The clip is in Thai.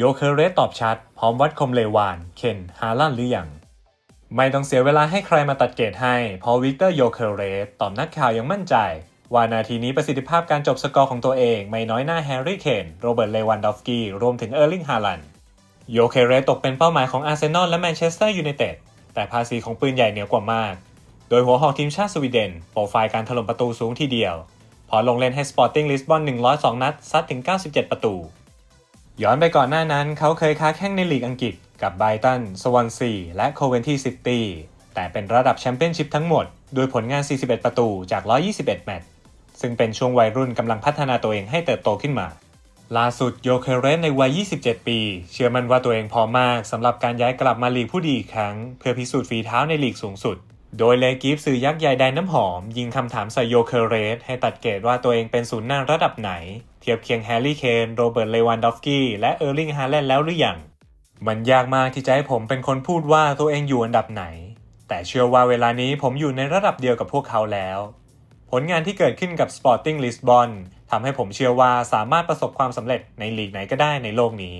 โยเคเรสตอบชัด พร้อมวัดคมเลวาน เคนฮาลันหรือยัง ไม่ต้องเสียเวลาให้ใครมาตัดเกรดให้พราะวิกเตอร์โยเคเรสตอบนักข่าวยังมั่นใจ ว่านาทีนี้ประสิทธิภาพการจบสกอร์ของตัวเองไม่น้อยหน้าแฮร์รี่เคนโรเบิร์ตเลวันดอฟสกี้รวมถึงเออร์ลิงฮาลันโยเคเรสตกเป็นเป้าหมายของอาร์เซนอลและแมนเชสเตอร์ยูไนเต็ดแต่ภาษีของปืนใหญ่เหนือกว่ามาก โดยหัวหอกทีมชาติสวีเดนโปรไฟล์การถล่มประตูสูงทีเดียว พอลงเล่นให้สปอร์ติ้งลิสบอน102 นัด ซัดถึง 97 ประตู ย้อนไปก่อนหน้านั้นเขาเคยค้าแข่งในลีกอังกฤษกับไบรตัน สวอนซี และโคเวนทีซิตี้ แต่เป็นระดับแชมเปี้ยนชิพทั้งหมด โดยผลงาน 41 ประตูจาก 121 แมตช์ ซึ่งเป็นช่วงวัยรุ่นกำลังพัฒนาตัวเองให้เติบโตขึ้นมา ล่าสุดโยเคเรสในวัย 27 ปี เชื่อมั่นว่าตัวเองพร้อมมากสำหรับการย้ายกลับมาลีกผู้ดีอีกครั้ง เพื่อพิสูจน์ฝีเท้าในลีกสูงสุด โดยเลกิฟสื่อยักษ์ใหญ่แดนน้ำหอม ยิงคำถามใส่โยเคเรสให้ตัดเกรดว่าตัวเองเป็นศูนย์หน้าระดับไหน ทียบเคียงแฮร์รี่เคนโรเบิร์ตเลวันดอฟกี้และเออร์ลิงฮาแลนด์แล้วหรือยังมันยากมากที่จะให้ผมเป็นคนพูดว่าตัวเองอยู่อันดับไหน แต่เชื่อว่าเวลานี้ผมอยู่ในระดับเดียวกับพวกเขาแล้ว ผลงานที่เกิดขึ้นกับ Sporting Lisbon ทำให้ผมเชื่อว่าสามารถประสบความสำเร็จในลีกไหนก็ได้ในโลกนี้